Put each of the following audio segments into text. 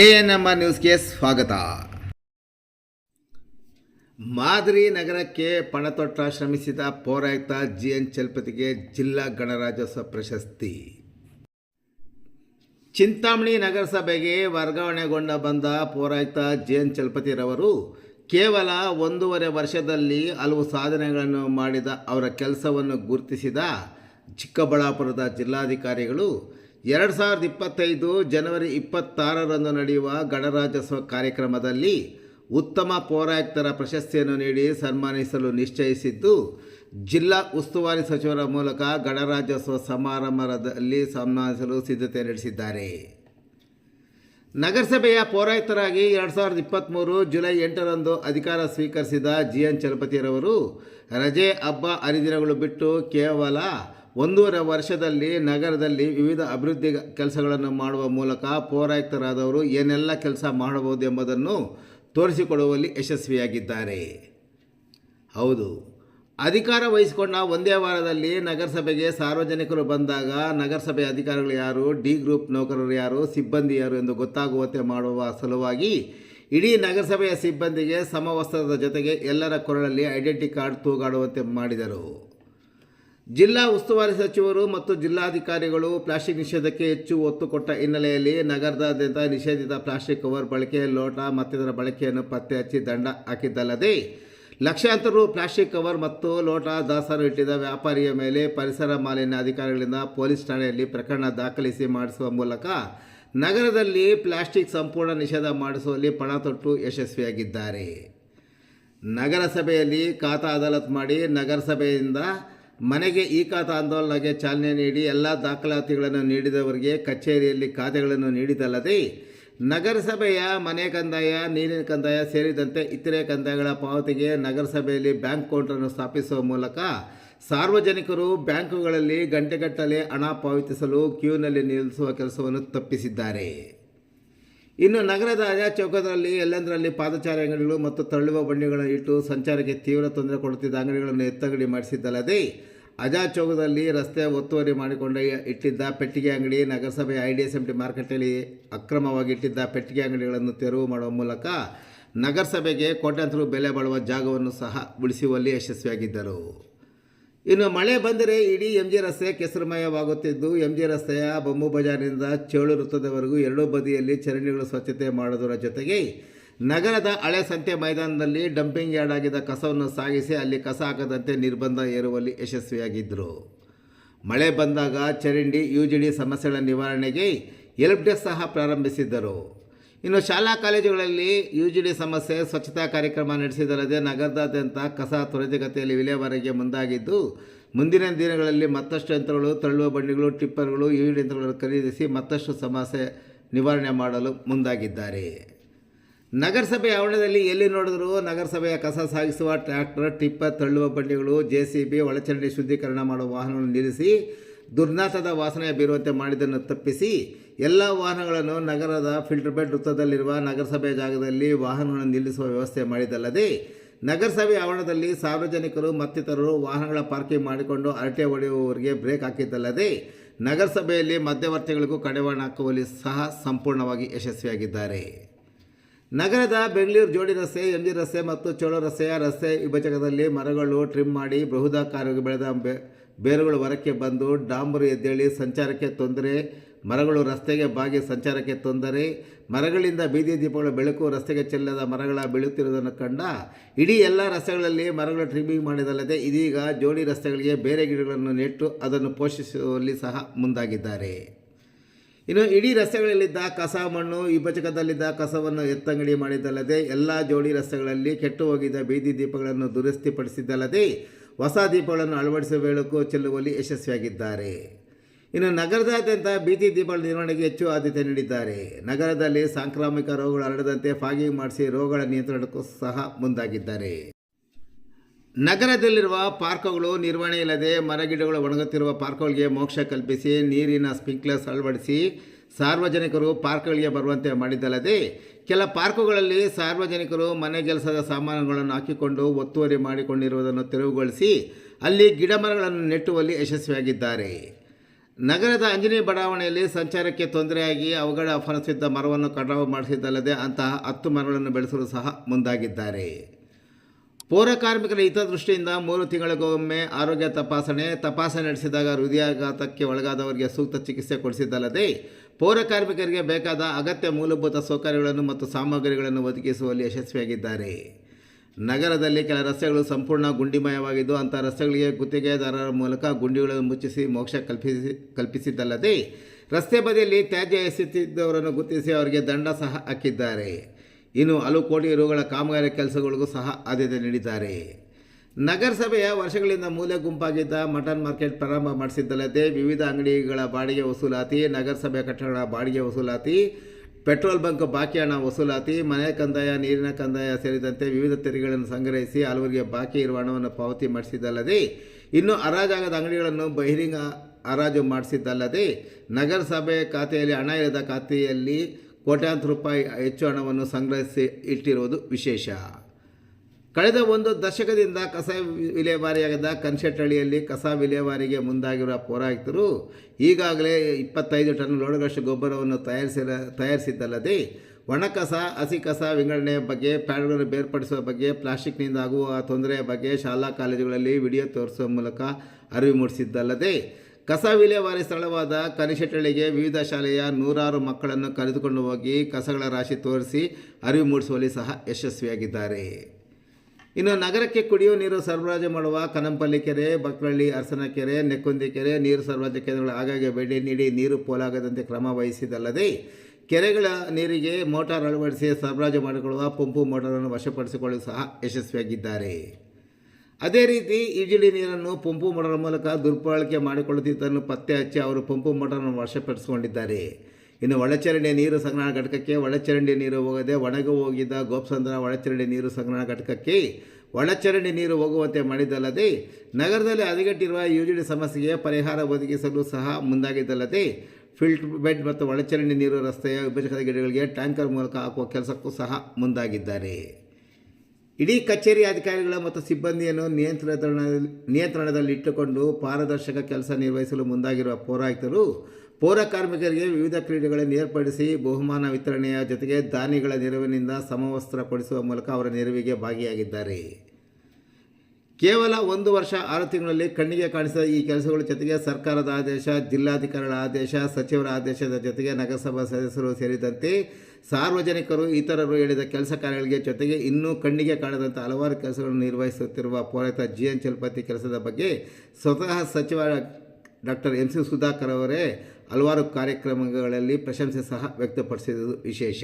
A N M R ನ್ಯೂಸ್ಗೆ ಸ್ವಾಗತ. ಮಾದರಿ ನಗರಕ್ಕೆ ಪಣತೊಟ್ಟ ಶ್ರಮಿಸಿದ ಪೌರಾಯುಕ್ತ ಜಿ ಎನ್ ಚಲಪತಿಗೆ ಜಿಲ್ಲಾ ಗಣರಾಜ್ಯೋತ್ಸವ ಪ್ರಶಸ್ತಿ. ಚಿಂತಾಮಣಿ ನಗರಸಭೆಗೆ ವರ್ಗಾವಣೆಗೊಂಡ ಬಂದ ಪೌರಾಯುಕ್ತ ಜಿ ಎನ್ ಚಲಪತಿರವರು ಕೇವಲ ಒಂದೂವರೆ ವರ್ಷದಲ್ಲಿ ಹಲವು ಸಾಧನೆಗಳನ್ನು ಮಾಡಿದ ಅವರ ಕೆಲಸವನ್ನು ಗುರುತಿಸಿದ ಚಿಕ್ಕಬಳ್ಳಾಪುರದ ಜಿಲ್ಲಾಧಿಕಾರಿಗಳು ಎರಡು ಸಾವಿರದ ಇಪ್ಪತ್ತೈದು ಜನವರಿ ಇಪ್ಪತ್ತಾರರಂದು ನಡೆಯುವ ಗಣರಾಜ್ಯೋತ್ಸವ ಕಾರ್ಯಕ್ರಮದಲ್ಲಿ ಉತ್ತಮ ಪೌರಾಯುಕ್ತರ ಪ್ರಶಸ್ತಿಯನ್ನು ನೀಡಿ ಸನ್ಮಾನಿಸಲು ನಿಶ್ಚಯಿಸಿದ್ದು, ಜಿಲ್ಲಾ ಉಸ್ತುವಾರಿ ಸಚಿವರ ಮೂಲಕ ಗಣರಾಜ್ಯೋತ್ಸವ ಸಮಾರಂಭದಲ್ಲಿ ಸನ್ಮಾನಿಸಲು ಸಿದ್ಧತೆ ನಡೆಸಿದ್ದಾರೆ. ನಗರಸಭೆಯ ಪೌರಾಯುಕ್ತರಾಗಿ ಎರಡು ಸಾವಿರದ ಇಪ್ಪತ್ತ್ಮೂರು ಜುಲೈ ಎಂಟರಂದು ಅಧಿಕಾರ ಸ್ವೀಕರಿಸಿದ ಜಿ ಎನ್ ಚಲಪತಿರವರು, ರಜೆ ಹಬ್ಬ ಹರಿದಿನಗಳು ಬಿಟ್ಟು ಕೇವಲ ಒಂದೂವರೆ ವರ್ಷದಲ್ಲಿ ನಗರದಲ್ಲಿ ವಿವಿಧ ಅಭಿವೃದ್ಧಿ ಕೆಲಸಗಳನ್ನು ಮಾಡುವ ಮೂಲಕ ಪೌರಾಯುಕ್ತರಾದವರು ಏನೆಲ್ಲ ಕೆಲಸ ಮಾಡಬಹುದು ಎಂಬುದನ್ನು ತೋರಿಸಿಕೊಡುವಲ್ಲಿ ಯಶಸ್ವಿಯಾಗಿದ್ದಾರೆ. ಹೌದು, ಅಧಿಕಾರ ವಹಿಸಿಕೊಂಡ ಒಂದೇ ವಾರದಲ್ಲಿ ನಗರಸಭೆಗೆ ಸಾರ್ವಜನಿಕರು ಬಂದಾಗ ನಗರಸಭೆ ಅಧಿಕಾರಿಗಳು ಯಾರು, ಡಿ ಗ್ರೂಪ್ ನೌಕರರು ಯಾರು, ಸಿಬ್ಬಂದಿ ಯಾರು ಎಂದು ಗೊತ್ತಾಗುವಂತೆ ಮಾಡುವ ಸಲುವಾಗಿ ಇಡೀ ನಗರಸಭೆಯ ಸಿಬ್ಬಂದಿಗೆ ಸಮವಸ್ತ್ರದ ಜೊತೆಗೆ ಎಲ್ಲರ ಕೊರಳಲ್ಲಿ ಐಡೆಂಟಿ ಕಾರ್ಡ್ ತೂಗಾಡುವಂತೆ ಮಾಡಿದರು. ಜಿಲ್ಲಾ ಉಸ್ತುವಾರಿ ಸಚಿವರು ಮತ್ತು ಜಿಲ್ಲಾಧಿಕಾರಿಗಳು ಪ್ಲಾಸ್ಟಿಕ್ ನಿಷೇಧಕ್ಕೆ ಹೆಚ್ಚು ಒತ್ತು ಕೊಟ್ಟ ಹಿನ್ನೆಲೆಯಲ್ಲಿ ನಗರದಾದ್ಯಂತ ನಿಷೇಧಿತ ಪ್ಲಾಸ್ಟಿಕ್ ಕವರ್ ಬಳಕೆ, ಲೋಟ ಮತ್ತಿತರ ಬಳಕೆಯನ್ನು ಪತ್ತೆ ಹಚ್ಚಿ ದಂಡ ಹಾಕಿದ್ದಲ್ಲದೆ ಲಕ್ಷಾಂತರ ರು ಪ್ಲಾಸ್ಟಿಕ್ ಕವರ್ ಮತ್ತು ಲೋಟ ದಾಸರು ಇಟ್ಟಿದ್ದ ವ್ಯಾಪಾರಿಯ ಮೇಲೆ ಪರಿಸರ ಮಾಲಿನ್ಯ ಅಧಿಕಾರಿಗಳಿಂದ ಪೊಲೀಸ್ ಠಾಣೆಯಲ್ಲಿ ಪ್ರಕರಣ ದಾಖಲಿಸಿ ಮಾಡಿಸುವ ಮೂಲಕ ನಗರದಲ್ಲಿ ಪ್ಲಾಸ್ಟಿಕ್ ಸಂಪೂರ್ಣ ನಿಷೇಧ ಮಾಡಿಸುವಲ್ಲಿ ಪಣ ತೊಟ್ಟು ಯಶಸ್ವಿಯಾಗಿದ್ದಾರೆ. ನಗರಸಭೆಯಲ್ಲಿ ಖಾತಾ ಅದಾಲತ್ ಮಾಡಿ ನಗರಸಭೆಯಿಂದ ಮನೆಗೆ ಈ ಖಾತಾ ಆಂದೋಲನಕ್ಕೆ ಚಾಲನೆ ನೀಡಿ ಎಲ್ಲ ದಾಖಲಾತಿಗಳನ್ನು ನೀಡಿದವರಿಗೆ ಕಚೇರಿಯಲ್ಲಿ ಖಾತೆಗಳನ್ನು ನೀಡಿದಲ್ಲದೆ ನಗರಸಭೆಯ ಮನೆ ಕಂದಾಯ, ನೀರಿನ ಕಂದಾಯ ಸೇರಿದಂತೆ ಇತರೆ ಕಂದಾಯಗಳ ಪಾವತಿಗೆ ನಗರಸಭೆಯಲ್ಲಿ ಬ್ಯಾಂಕ್ ಕೌಂಟರನ್ನು ಸ್ಥಾಪಿಸುವ ಮೂಲಕ ಸಾರ್ವಜನಿಕರು ಬ್ಯಾಂಕುಗಳಲ್ಲಿ ಗಂಟೆಗಟ್ಟಲೆ ಹಣ ಪಾವತಿಸಲು ಕ್ಯೂನಲ್ಲಿ ನಿಲ್ಲಿಸುವ ಕೆಲಸವನ್ನು ತಪ್ಪಿಸಿದ್ದಾರೆ. ಇನ್ನು ನಗರದ ಅಜಾ ಚೌಕದಲ್ಲಿ ಎಲ್ಲೆಂದರಲ್ಲಿ ಪಾದಚಾರಿ ಅಂಗಡಿಗಳು ಮತ್ತು ತಳ್ಳುವ ಬಂಡಿಗಳನ್ನು ಇಟ್ಟು ಸಂಚಾರಕ್ಕೆ ತೀವ್ರ ತೊಂದರೆ ಕೊಡುತ್ತಿದ್ದ ಅಂಗಡಿಗಳನ್ನು ಎತ್ತಂಗಡಿ ಮಾಡಿಸಿದ್ದಲ್ಲದೆ, ಅಜಾ ಚೌಕದಲ್ಲಿ ರಸ್ತೆ ಒತ್ತುವರಿ ಮಾಡಿಕೊಂಡು ಇಟ್ಟಿದ್ದ ಪೆಟ್ಟಿಗೆ ಅಂಗಡಿ ನಗರಸಭೆ I D S M T ಮಾರ್ಕೆಟಲ್ಲಿ ಅಕ್ರಮವಾಗಿ ಇಟ್ಟಿದ್ದ ಪೆಟ್ಟಿಗೆ ಅಂಗಡಿಗಳನ್ನು ತೆರವು ಮಾಡುವ ಮೂಲಕ ನಗರಸಭೆಗೆ ಕೋಟ್ಯಾಂತರ ಬೆಲೆ ಬಾಳುವ ಜಾಗವನ್ನು ಸಹ ಉಳಿಸುವಲ್ಲಿ ಯಶಸ್ವಿಯಾಗಿದ್ದರು. ಇನ್ನು ಮಳೆ ಬಂದರೆ ಇಡೀ ಎಂ ಜಿ ರಸ್ತೆ ಕೆಸರುಮಯವಾಗುತ್ತಿದ್ದು ಎಂ ಜಿ ರಸ್ತೆಯ ಬೊಮ್ಮು ಬಜಾರ್ನಿಂದ ಚೇಳು ವೃತ್ತದವರೆಗೂ ಎರಡೂ ಬದಿಯಲ್ಲಿ ಚರಂಡಿಗಳು ಸ್ವಚ್ಛತೆ ಮಾಡೋದರ ಜೊತೆಗೆ ನಗರದ ಹಳೆ ಸಂತೆ ಮೈದಾನದಲ್ಲಿ ಡಂಪಿಂಗ್ ಯಾರ್ಡ್ ಆಗಿದ್ದ ಕಸವನ್ನು ಸಾಗಿಸಿ ಅಲ್ಲಿ ಕಸ ಹಾಕದಂತೆ ನಿರ್ಬಂಧ ಏರುವಲ್ಲಿ ಯಶಸ್ವಿಯಾಗಿದ್ದರು ಮಳೆ ಬಂದಾಗ ಚರಂಡಿ ಯುಜಿಡಿ ಸಮಸ್ಯೆಗಳ ನಿವಾರಣೆಗೆ ಎಲ್ಪ್ ಡೆಸ್ಕ್ ಸಹ ಪ್ರಾರಂಭಿಸಿದ್ದರು. ಇನ್ನು ಶಾಲಾ ಕಾಲೇಜುಗಳಲ್ಲಿ ಯು ಜಿ ಡಿ ಸಮಸ್ಯೆ, ಸ್ವಚ್ಛತಾ ಕಾರ್ಯಕ್ರಮ ನಡೆಸಿದರದೆ ನಗರದಾದ್ಯಂತ ಕಸ ತ್ವರಿತಗತಿಯಲ್ಲಿ ವಿಲೇವಾರಿಗೆ ಮುಂದಾಗಿದ್ದು, ಮುಂದಿನ ದಿನಗಳಲ್ಲಿ ಮತ್ತಷ್ಟು ಯಂತ್ರಗಳು ತಳ್ಳುವ ಬಂಡಿಗಳು, ಟಿಪ್ಪರ್ಗಳು ಯು ಡಿ ಯಂತ್ರಗಳನ್ನು ಖರೀದಿಸಿ ಮತ್ತಷ್ಟು ಸಮಸ್ಯೆ ನಿವಾರಣೆ ಮಾಡಲು ಮುಂದಾಗಿದ್ದಾರೆ. ನಗರಸಭೆ ಆವರಣದಲ್ಲಿ ಎಲ್ಲಿ ನೋಡಿದರೂ ನಗರಸಭೆಯ ಕಸ ಸಾಗಿಸುವ ಟ್ರ್ಯಾಕ್ಟರ್, ಟಿಪ್ಪರ್ ತಳ್ಳುವ ಬಂಡಿಗಳು, ಜೆ ಸಿ ಬಿ, ಒಳಚರಂಡಿ ಶುದ್ಧೀಕರಣ ಮಾಡುವ ವಾಹನಗಳನ್ನು ನಿಲ್ಲಿಸಿ ದುರ್ನಾಥದ ವಾಸನೆ ಬೀರುವಂತೆ ಮಾಡಿದ್ದನ್ನು ತಪ್ಪಿಸಿ ಎಲ್ಲ ವಾಹನಗಳನ್ನು ನಗರದ ಫಿಲ್ಟರ್ ಬೆಡ್ ವೃತ್ತದಲ್ಲಿರುವ ನಗರಸಭೆ ಜಾಗದಲ್ಲಿ ವಾಹನಗಳನ್ನು ನಿಲ್ಲಿಸುವ ವ್ಯವಸ್ಥೆ ಮಾಡಿದ್ದಲ್ಲದೆ ನಗರಸಭೆ ಆವರಣದಲ್ಲಿ ಸಾರ್ವಜನಿಕರು ಮತ್ತಿತರರು ವಾಹನಗಳ ಪಾರ್ಕಿಂಗ್ ಮಾಡಿಕೊಂಡು ಅರಟೆ ಹೊಡೆಯುವವರಿಗೆ ಬ್ರೇಕ್ ಹಾಕಿದ್ದಲ್ಲದೆ ನಗರಸಭೆಯಲ್ಲಿ ಮಧ್ಯವರ್ತಿಗಳಿಗೂ ಕಡಿವಾಣ ಹಾಕುವಲ್ಲಿ ಸಹ ಸಂಪೂರ್ಣವಾಗಿ ಯಶಸ್ವಿಯಾಗಿದ್ದಾರೆ. ನಗರದ ಬೆಂಗಳೂರು ಜೋಡಿ ರಸ್ತೆ ಎಂ ಜಿ ರಸ್ತೆ ಮತ್ತು ಚೋಳ ರಸ್ತೆಯ ರಸ್ತೆ ವಿಭಜಕದಲ್ಲಿ ಮರಗಳು ಟ್ರಿಮ್ ಮಾಡಿ ಬೃಹದಾಕಾರವಾಗಿ ಬೆಳೆದ ಬೇರುಗಳು ಹೊರಕ್ಕೆ ಬಂದು ಡಾಂಬರು ಎದ್ದೇಳಿ ಸಂಚಾರಕ್ಕೆ ತೊಂದರೆ, ಮರಗಳು ರಸ್ತೆಗೆ ಬಾಗಿ ಸಂಚಾರಕ್ಕೆ ತೊಂದರೆ, ಮರಗಳಿಂದ ಬೀದಿ ದೀಪಗಳ ಬೆಳಕು, ರಸ್ತೆಗೆ ಚೆಲ್ಲದ ಮರಗಳ ಬೀಳುತ್ತಿರುವುದನ್ನು ಕಂಡ ಇಡೀ ಎಲ್ಲ ರಸ್ತೆಗಳಲ್ಲಿ ಮರಗಳ ಟ್ರಿಮ್ಮಿಂಗ್ ಮಾಡಿದಲ್ಲದೆ ಇದೀಗ ಜೋಡಿ ರಸ್ತೆಗಳಿಗೆ ಬೇರೆ ಗಿಡಗಳನ್ನು ನೆಟ್ಟು ಅದನ್ನು ಪೋಷಿಸುವಲ್ಲಿ ಸಹ ಮುಂದಾಗಿದ್ದಾರೆ. ಇನ್ನು ಇಡೀ ರಸ್ತೆಗಳಲ್ಲಿದ್ದ ಕಸ, ಮಣ್ಣು ವಿಭಜಕದಲ್ಲಿದ್ದ ಕಸವನ್ನು ಎತ್ತಂಗಡಿ ಮಾಡಿದ್ದಲ್ಲದೆ ಎಲ್ಲ ಜೋಡಿ ರಸ್ತೆಗಳಲ್ಲಿ ಕೆಟ್ಟು ಹೋಗಿದ್ದ ಬೀದಿ ದೀಪಗಳನ್ನು ದುರಸ್ತಿಪಡಿಸಿದ್ದಲ್ಲದೆ ಹೊಸ ದೀಪಗಳನ್ನು ಅಳವಡಿಸುವ ವೇಳಕ್ಕೂ ಚೆಲ್ಲುವಲ್ಲಿ ಯಶಸ್ವಿಯಾಗಿದ್ದಾರೆ. ಇನ್ನು ನಗರದಾದ್ಯಂತ ಬೀದಿ ದೀಪಗಳ ನಿರ್ವಹಣೆಗೆ ಹೆಚ್ಚು ಆದ್ಯತೆ ನೀಡಿದ್ದಾರೆ. ನಗರದಲ್ಲಿ ಸಾಂಕ್ರಾಮಿಕ ರೋಗಗಳು ಹರಡದಂತೆ ಫಾಗಿಂಗ್ ಮಾಡಿಸಿ ರೋಗಗಳ ನಿಯಂತ್ರಣಕ್ಕೂ ಸಹ ಮುಂದಾಗಿದ್ದಾರೆ. ನಗರದಲ್ಲಿರುವ ಪಾರ್ಕ್ಗಳು ನಿರ್ವಹಣೆ ಇಲ್ಲದೆ ಮರಗಿಡಗಳು ಒಣಗುತ್ತಿರುವ ಪಾರ್ಕ್ಗಳಿಗೆ ಮೋಕ್ಷ ಕಲ್ಪಿಸಿ ನೀರಿನ ಸ್ಪಿಂಕ್ಲರ್ಸ್ ಅಳವಡಿಸಿ ಸಾರ್ವಜನಿಕರು ಪಾರ್ಕ್ಗಳಿಗೆ ಬರುವಂತೆ ಮಾಡಿದ್ದಲ್ಲದೆ, ಕೆಲ ಪಾರ್ಕುಗಳಲ್ಲಿ ಸಾರ್ವಜನಿಕರು ಮನೆ ಕೆಲಸದ ಸಾಮಾನುಗಳನ್ನು ಹಾಕಿಕೊಂಡು ಒತ್ತುವರಿ ಮಾಡಿಕೊಂಡಿರುವುದನ್ನು ತೆರವುಗೊಳಿಸಿ, ಅಲ್ಲಿ ಗಿಡಮರಗಳನ್ನು ನೆಟ್ಟುವಲ್ಲಿ ಯಶಸ್ವಿಯಾಗಿದ್ದಾರೆ. ನಗರದ ಅಂಜನಿ ಬಡಾವಣೆಯಲ್ಲಿ ಸಂಚಾರಕ್ಕೆ ತೊಂದರೆಯಾಗಿ ಅವಘಡ ಅಫನಿಸಿದ್ದ ಮರವನ್ನು ಕಟಾವು ಮಾಡಿಸಿದ್ದಲ್ಲದೆ ಅಂತಹ ಹತ್ತು ಮರಗಳನ್ನು ಬೆಳೆಸಲು ಸಹ ಮುಂದಾಗಿದ್ದಾರೆ. ಪೌರ ಕಾರ್ಮಿಕರ ಹಿತದೃಷ್ಟಿಯಿಂದ ಮೂರು ತಿಂಗಳಿಗೊಮ್ಮೆ ಆರೋಗ್ಯ ತಪಾಸಣೆ ತಪಾಸಣೆ ನಡೆಸಿದಾಗ ಹೃದಯಾಘಾತಕ್ಕೆ ಒಳಗಾದವರಿಗೆ ಸೂಕ್ತ ಚಿಕಿತ್ಸೆ ಕೊಡಿಸಿದ್ದಲ್ಲದೆ ಪೌರ ಕಾರ್ಮಿಕರಿಗೆ ಬೇಕಾದ ಅಗತ್ಯ ಮೂಲಭೂತ ಸೌಕರ್ಯಗಳನ್ನು ಮತ್ತು ಸಾಮಗ್ರಿಗಳನ್ನು ಒದಗಿಸುವಲ್ಲಿ ಯಶಸ್ವಿಯಾಗಿದ್ದಾರೆ. ನಗರದಲ್ಲಿ ಕೆಲ ರಸ್ತೆಗಳು ಸಂಪೂರ್ಣ ಗುಂಡಿಮಯವಾಗಿದ್ದು ಅಂಥ ರಸ್ತೆಗಳಿಗೆ ಗುತ್ತಿಗೆದಾರರ ಮೂಲಕ ಗುಂಡಿಗಳನ್ನು ಮುಚ್ಚಿಸಿ ಮೋಕ್ಷ ಕಲ್ಪಿಸಿ, ಕಲ್ಪಿಸಿದ್ದಲ್ಲದೆ, ರಸ್ತೆ ಬದಿಯಲ್ಲಿ ತ್ಯಾಜ್ಯ ಎಸೆಯುತ್ತಿದ್ದವರನ್ನು ಗುರುತಿಸಿ ಅವರಿಗೆ ದಂಡ ಸಹ ಹಾಕಿದ್ದಾರೆ. ಇನ್ನು ಹಲವು ಕೋಟಿ ರುಗಳ ಕಾಮಗಾರಿ ಕೆಲಸಗಳಿಗೂ ಸಹ ಆದ್ಯತೆ ನೀಡಿದ್ದಾರೆ. ನಗರಸಭೆಯ ವರ್ಷಗಳಿಂದ ಮೂಲೆ ಗುಂಪಾಗಿದ್ದ ಮಟನ್ ಮಾರ್ಕೆಟ್ ಪ್ರಾರಂಭ ಮಾಡಿಸಿದ್ದಲ್ಲದೆ ವಿವಿಧ ಅಂಗಡಿಗಳ ಬಾಡಿಗೆ ವಸೂಲಾತಿ ನಗರಸಭೆ ಕಟ್ಟಡಗಳ ಬಾಡಿಗೆ ವಸೂಲಾತಿ, ಪೆಟ್ರೋಲ್ ಬಂಕ್ ಬಾಕಿ ಹಣ ವಸೂಲಾತಿ, ಮನೆ ಕಂದಾಯ, ನೀರಿನ ಕಂದಾಯ ಸೇರಿದಂತೆ ವಿವಿಧ ತೆರಿಗೆಗಳನ್ನು ಸಂಗ್ರಹಿಸಿ ಹಲವರಿಗೆ ಬಾಕಿ ಇರುವ ಹಣವನ್ನು ಪಾವತಿ ಮಾಡಿಸಿದ್ದಲ್ಲದೆ ಇನ್ನು ಹರಾಜಾಗದ ಅಂಗಡಿಗಳನ್ನು ಬಹಿರಂಗ ಹರಾಜು ಮಾಡಿಸಿದ್ದಲ್ಲದೆ ನಗರಸಭೆ ಖಾತೆಯಲ್ಲಿ ಹಣ ಇಲ್ಲದ ಖಾತೆಯಲ್ಲಿ ಕೋಟ್ಯಾಂತರ ರೂಪಾಯಿ ಹೆಚ್ಚು ಹಣವನ್ನು ಸಂಗ್ರಹಿಸಿ ಇಟ್ಟಿರುವುದು ವಿಶೇಷ. ಕಳೆದ ಒಂದು ದಶಕದಿಂದ ಕಸ ವಿಲೇವಾರಿಯಾಗದ ಕನ್ಶೆಟ್ಟಹಳ್ಳಿಯಲ್ಲಿ ಕಸ ವಿಲೇವಾರಿಗೆ ಮುಂದಾಗಿರುವ ಪೌರಾಯುಕ್ತರು ಈಗಾಗಲೇ ಇಪ್ಪತ್ತೈದು ಟನ್ ಲೋಡಗಷ್ಟು ಗೊಬ್ಬರವನ್ನು ತಯಾರಿಸಿರ ತಯಾರಿಸಿದ್ದಲ್ಲದೆ ಒಣ ಕಸ ಹಸಿ ಕಸ ವಿಂಗಡಣೆ ಬಗ್ಗೆ, ಪ್ಯಾಡ್ಗಳನ್ನು ಬೇರ್ಪಡಿಸುವ ಬಗ್ಗೆ, ಪ್ಲಾಸ್ಟಿಕ್ನಿಂದ ಆಗುವ ತೊಂದರೆಯ ಬಗ್ಗೆ ಶಾಲಾ ಕಾಲೇಜುಗಳಲ್ಲಿ ವಿಡಿಯೋ ತೋರಿಸುವ ಮೂಲಕ ಅರಿವು ಮೂಡಿಸಿದ್ದಲ್ಲದೆ ಕಸ ವಿಲೇವಾರಿ ಸ್ಥಳವಾದ ಕನಿಶೆಟ್ಟಳಿಗೆ ವಿವಿಧ ಶಾಲೆಯ ನೂರಾರು ಮಕ್ಕಳನ್ನು ಕರೆದುಕೊಂಡು ಹೋಗಿ ಕಸಗಳ ರಾಶಿ ತೋರಿಸಿ ಅರಿವು ಮೂಡಿಸುವಲ್ಲಿ ಸಹ ಯಶಸ್ವಿಯಾಗಿದ್ದಾರೆ. ಇನ್ನು ನಗರಕ್ಕೆ ಕುಡಿಯುವ ನೀರು ಸರಬರಾಜು ಮಾಡುವ ಕನಂಪಲ್ಲಿ ಕೆರೆ, ಬಕ್ರಳ್ಳಿ, ಅರಸನ ಕೆರೆ, ನೆಕ್ಕುಂದಿ ಕೆರೆ, ನೀರು ಸರಬರಾಜು ಕೇಂದ್ರಗಳು ಆಗಾಗ್ಗೆ ಭೇಟಿ ನೀಡಿ ನೀರು ಪೋಲಾಗದಂತೆ ಕ್ರಮ ವಹಿಸಿದಲ್ಲದೆ ಕೆರೆಗಳ ನೀರಿಗೆ ಮೋಟಾರ್ ಅಳವಡಿಸಿ ಸರಬರಾಜು ಮಾಡಿಕೊಳ್ಳುವ ಪಂಪು ಮೋಟಾರನ್ನು ವಶಪಡಿಸಿಕೊಳ್ಳಲು ಸಹ ಯಶಸ್ವಿಯಾಗಿದ್ದಾರೆ. ಅದೇ ರೀತಿ ಈಜಿಡಿ ನೀರನ್ನು ಪಂಪು ಮೋಟಾರ್ ಮೂಲಕ ದುರ್ಬಳಕೆ ಮಾಡಿಕೊಳ್ಳುತ್ತಿದ್ದನ್ನು ಪತ್ತೆ ಹಚ್ಚಿ ಅವರು ಪಂಪು ಮೋಟಾರನ್ನು ವಶಪಡಿಸಿಕೊಂಡಿದ್ದಾರೆ. ಇನ್ನು ಒಳಚರಂಡಿ ನೀರು ಸಂಗ್ರಹಣಾ ಘಟಕಕ್ಕೆ ಒಳಚರಂಡಿ ನೀರು ಹೋಗದೆ ಒಣಗಿ ಹೋಗಿದ್ದ ಗೋಪ್ಸಂದ್ರ ಒಳಚರಂಡಿ ನೀರು ಸಂಗ್ರಹಣಾ ಘಟಕಕ್ಕೆ ಒಳಚರಂಡಿ ನೀರು ಹೋಗುವಂತೆ ಮಾಡಿದ್ದಲ್ಲದೆ, ನಗರದಲ್ಲಿ ಹದಗೆಟ್ಟಿರುವ ಯುಜಿಡಿ ಸಮಸ್ಯೆಗೆ ಪರಿಹಾರ ಒದಗಿಸಲು ಸಹ ಮುಂದಾಗಿದ್ದಲ್ಲದೆ, ಫಿಲ್ಟ್ ಬೆಡ್ ಮತ್ತು ಒಳಚರಂಡಿ ನೀರು ರಸ್ತೆಯ ವಿಭಜಕದ ಗಿಡಗಳಿಗೆ ಟ್ಯಾಂಕರ್ ಮೂಲಕ ಹಾಕುವ ಕೆಲಸಕ್ಕೂ ಸಹ ಮುಂದಾಗಿದ್ದಾರೆ. ಇಡೀ ಕಚೇರಿ ಅಧಿಕಾರಿಗಳ ಮತ್ತು ಸಿಬ್ಬಂದಿಯನ್ನು ನಿಯಂತ್ರಣ ನಿಯಂತ್ರಣದಲ್ಲಿಟ್ಟುಕೊಂಡು ಪಾರದರ್ಶಕ ಕೆಲಸ ನಿರ್ವಹಿಸಲು ಮುಂದಾಗಿರುವ ಪೌರಾಯುಕ್ತರು ಪೌರ ಕಾರ್ಮಿಕರಿಗೆ ವಿವಿಧ ಕ್ರೀಡೆಗಳನ್ನು ಏರ್ಪಡಿಸಿ ಬಹುಮಾನ ವಿತರಣೆಯ ಜೊತೆಗೆ ದಾನಿಗಳ ನೆರವಿನಿಂದ ಸಮವಸ್ತ್ರ ಕೊಡಿಸುವ ಮೂಲಕ ಅವರ ನೆರವಿಗೆ ಭಾಗಿಯಾಗಿದ್ದಾರೆ. ಕೇವಲ ಒಂದು ವರ್ಷ, ಆರು ತಿಂಗಳಲ್ಲಿ ಕಣ್ಣಿಗೆ ಕಾಣಿಸಿದ ಈ ಕೆಲಸಗಳ ಜೊತೆಗೆ ಸರ್ಕಾರದ ಆದೇಶ, ಜಿಲ್ಲಾಧಿಕಾರಿಗಳ ಆದೇಶ, ಸಚಿವರ ಆದೇಶದ ಜೊತೆಗೆ ನಗರಸಭಾ ಸದಸ್ಯರು ಸೇರಿದಂತೆ ಸಾರ್ವಜನಿಕರು ಇತರರು ಹೇಳಿದ ಕೆಲಸ ಕಾರ್ಯಗಳಿಗೆ ಜೊತೆಗೆ ಇನ್ನೂ ಕಣ್ಣಿಗೆ ಕಾಣದಂಥ ಹಲವಾರು ಕೆಲಸಗಳನ್ನು ನಿರ್ವಹಿಸುತ್ತಿರುವ ಪೌರಾಯುಕ್ತ ಜಿ ಎನ್ ಚಲಪತಿ ಕೆಲಸದ ಬಗ್ಗೆ ಸ್ವತಃ ಸಚಿವ ಡಾಕ್ಟರ್ ಎಂ ಸಿ ಸುಧಾಕರ್ ಅವರೇ ಹಲವಾರು ಕಾರ್ಯಕ್ರಮಗಳಲ್ಲಿ ಪ್ರಶಂಸೆ ಸಹ ವ್ಯಕ್ತಪಡಿಸಿದ್ದು ವಿಶೇಷ.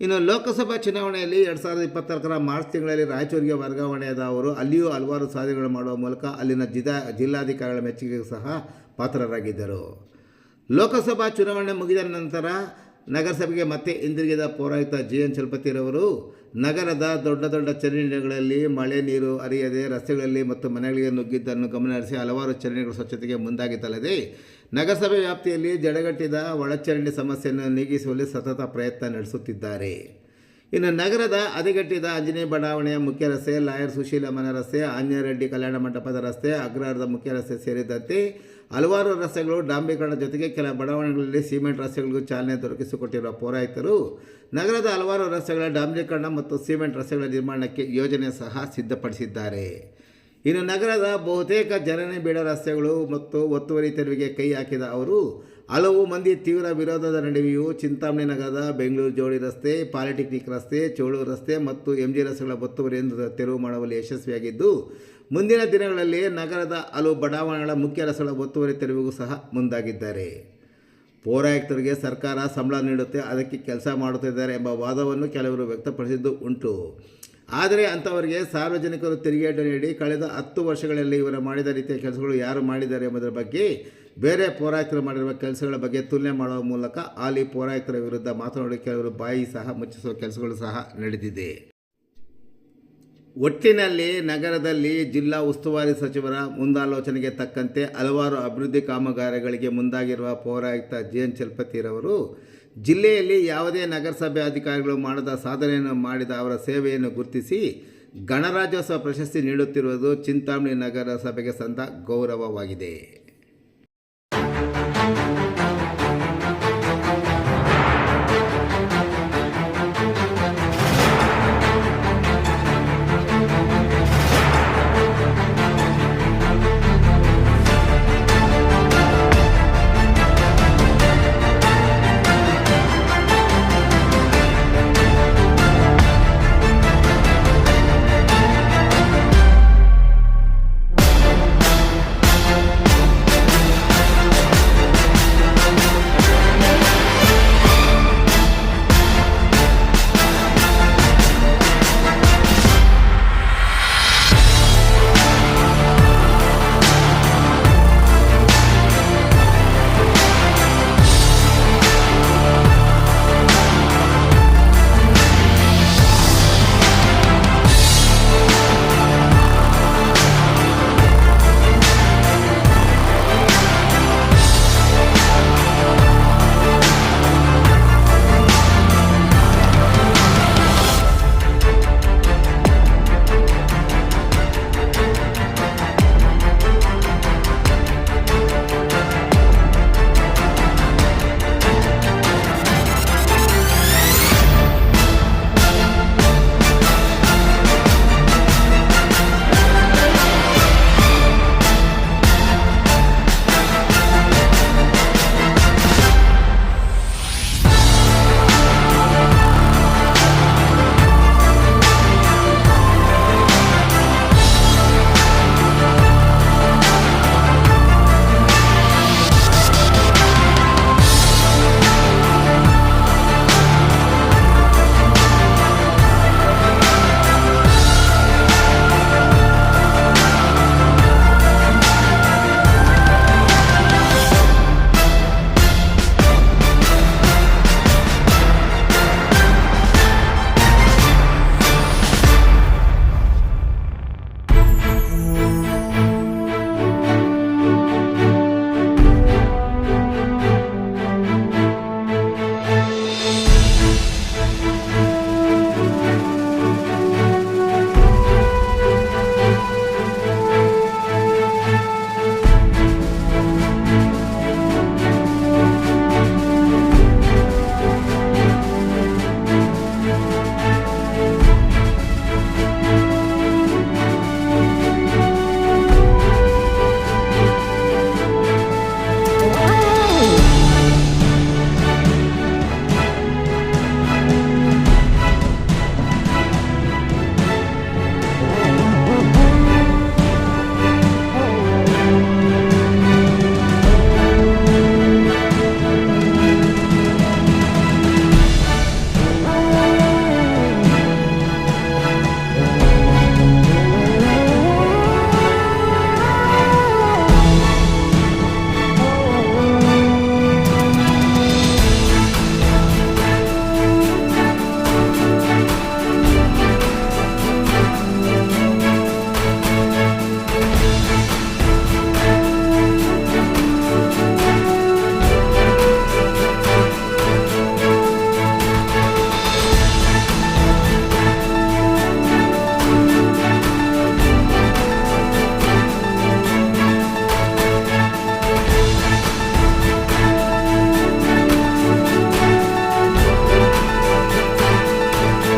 ಇನ್ನು ಲೋಕಸಭಾ ಚುನಾವಣೆಯಲ್ಲಿ ಎರಡು ಸಾವಿರದ ಇಪ್ಪತ್ನಾಲ್ಕರ ಮಾರ್ಚ್ ತಿಂಗಳಲ್ಲಿ ರಾಯಚೂರಿಗೆ ವರ್ಗಾವಣೆಯಾದ ಅವರು ಅಲ್ಲಿಯೂ ಹಲವಾರು ಸಾಧನೆಗಳು ಮಾಡುವ ಮೂಲಕ ಅಲ್ಲಿನ ಜಿಲ್ಲಾ ಜಿಲ್ಲಾಧಿಕಾರಿಗಳ ಮೆಚ್ಚುಗೆಗೂ ಸಹ ಪಾತ್ರರಾಗಿದ್ದರು. ಲೋಕಸಭಾ ಚುನಾವಣೆ ಮುಗಿದ ನಂತರ ನಗರಸಭೆಗೆ ಮತ್ತೆ ಹಿಂದಿರುಗಿದ ಪೌರಾಯುಕ್ತ ಜಿ ಎನ್ ಚಲಪತಿರವರು ನಗರದ ದೊಡ್ಡ ದೊಡ್ಡ ಚರಂಡಿಗಳಲ್ಲಿ ಮಳೆ ನೀರು ಹರಿಯದೆ ರಸ್ತೆಗಳಲ್ಲಿ ಮತ್ತು ಮನೆಗಳಿಗೆ ನುಗ್ಗಿದ್ದನ್ನು ಗಮನಹರಿಸಿ ಹಲವಾರು ಚರಂಡಿಗಳ ಸ್ವಚ್ಛತೆಗೆ ಮುಂದಾಗಿದ್ದಲ್ಲದೆ ನಗರಸಭೆ ವ್ಯಾಪ್ತಿಯಲ್ಲಿ ಜಡಗಟ್ಟಿದ ಒಳಚರಂಡಿ ಸಮಸ್ಯೆಯನ್ನು ನೀಗಿಸುವಲ್ಲಿ ಸತತ ಪ್ರಯತ್ನ ನಡೆಸುತ್ತಿದ್ದಾರೆ. ಇನ್ನು ನಗರದ ಅದಿಗಟ್ಟಿದ ಆಂಜನೇಯ ಬಡಾವಣೆಯ ಮುಖ್ಯ ರಸ್ತೆ, ಲಾಯರ್ ಸುಶೀಲ ಮನ ರಸ್ತೆ ಆಂಜನೇಯರೆಡ್ಡಿ ಕಲ್ಯಾಣ ಮಂಟಪದ ರಸ್ತೆ ಅಗ್ರಹಾರದ ಮುಖ್ಯ ರಸ್ತೆ ಸೇರಿದಂತೆ ಹಲವಾರು ರಸ್ತೆಗಳು ಡಾಂಬೀಕರಣ ಜೊತೆಗೆ ಕೆಲ ಬಡಾವಣೆಗಳಲ್ಲಿ ಸಿಮೆಂಟ್ ರಸ್ತೆಗಳಿಗೂ ಚಾಲನೆ ದೊರಕಿಸಿಕೊಟ್ಟಿರುವ ಪೌರಾಯಿತರು ನಗರದ ಹಲವಾರು ರಸ್ತೆಗಳ ಡಾಂಬೀಕರಣ ಮತ್ತು ಸಿಮೆಂಟ್ ರಸ್ತೆಗಳ ನಿರ್ಮಾಣಕ್ಕೆ ಯೋಜನೆ ಸಹ ಸಿದ್ಧಪಡಿಸಿದ್ದಾರೆ. ಇನ್ನು ನಗರದ ಬಹುತೇಕ ಜನನಿ ಬೀಡ ರಸ್ತೆಗಳು ಮತ್ತು ಒತ್ತುವರಿ ತೆರವಿಗೆ ಕೈ ಹಾಕಿದ ಅವರು, ಹಲವು ಮಂದಿ ತೀವ್ರ ವಿರೋಧದ ನಡುವೆಯೂ ಚಿಂತಾಮಣಿ ನಗರದ ಬೆಂಗಳೂರು ಜೋಡಿ ರಸ್ತೆ, ಪಾಲಿಟೆಕ್ನಿಕ್ ರಸ್ತೆ, ಚೋಳೂರು ರಸ್ತೆ ಮತ್ತು ಎಂ ಜಿ ರಸ್ತೆಗಳ ಒತ್ತುವರಿಯನ್ನು ತೆರವು ಮಾಡುವಲ್ಲಿ ಯಶಸ್ವಿಯಾಗಿದ್ದು, ಮುಂದಿನ ದಿನಗಳಲ್ಲಿ ನಗರದ ಹಲವು ಬಡಾವಣೆಗಳ ಮುಖ್ಯ ರಸ್ತೆಗಳ ಒತ್ತುವರಿ ತೆರವಿಗೂ ಸಹ ಮುಂದಾಗಿದ್ದಾರೆ. ಪೌರಾಯುಕ್ತರಿಗೆ ಸರ್ಕಾರ ಸಂಬಳ ನೀಡುತ್ತೆ, ಅದಕ್ಕೆ ಕೆಲಸ ಮಾಡುತ್ತಿದ್ದಾರೆ ಎಂಬ ವಾದವನ್ನು ಕೆಲವರು ವ್ಯಕ್ತಪಡಿಸಿದ್ದು ಉಂಟು. ಆದರೆ ಅಂಥವರಿಗೆ ಸಾರ್ವಜನಿಕರು ತಿರುಗೇಟು ನೀಡಿ ಕಳೆದ ಹತ್ತು ವರ್ಷಗಳಲ್ಲಿ ಇವರು ಮಾಡಿದ ರೀತಿಯ ಕೆಲಸಗಳು ಯಾರು ಮಾಡಿದ್ದಾರೆ ಎಂಬುದರ ಬಗ್ಗೆ ಬೇರೆ ಪೌರಾಯುಕ್ತರು ಮಾಡಿರುವ ಕೆಲಸಗಳ ಬಗ್ಗೆ ತುಲನೆ ಮಾಡುವ ಮೂಲಕ ಅಲ್ಲಿ ಪೌರಾಯುಕ್ತರ ವಿರುದ್ಧ ಮಾತನಾಡಿ ಕೆಲವರು ಬಾಯಿ ಸಹ ಮುಚ್ಚಿಸುವ ಕೆಲಸಗಳು ಸಹ ನಡೆದಿದೆ. ಒಟ್ಟಿನಲ್ಲಿ ನಗರದಲ್ಲಿ ಜಿಲ್ಲಾ ಉಸ್ತುವಾರಿ ಸಚಿವರ ಮುಂದಾಲೋಚನೆಗೆ ತಕ್ಕಂತೆ ಹಲವಾರು ಅಭಿವೃದ್ಧಿ ಕಾಮಗಾರಿಗಳಿಗೆ ಮುಂದಾಗಿರುವ ಪೌರಾಯುಕ್ತ ಜಿ ಎನ್ ಚಲಪತಿರವರು ಜಿಲ್ಲೆಯಲ್ಲಿ ಯಾವುದೇ ನಗರಸಭೆ ಅಧಿಕಾರಿಗಳು ಮಾಡದ ಸಾಧನೆಯನ್ನು ಮಾಡಿದ ಅವರ ಸೇವೆಯನ್ನು ಗುರುತಿಸಿ ಗಣರಾಜ್ಯೋತ್ಸವ ಪ್ರಶಸ್ತಿ ನೀಡುತ್ತಿರುವುದು ಚಿಂತಾಮಣಿ ನಗರಸಭೆಗೆ ಸಂದ ಗೌರವವಾಗಿದೆ.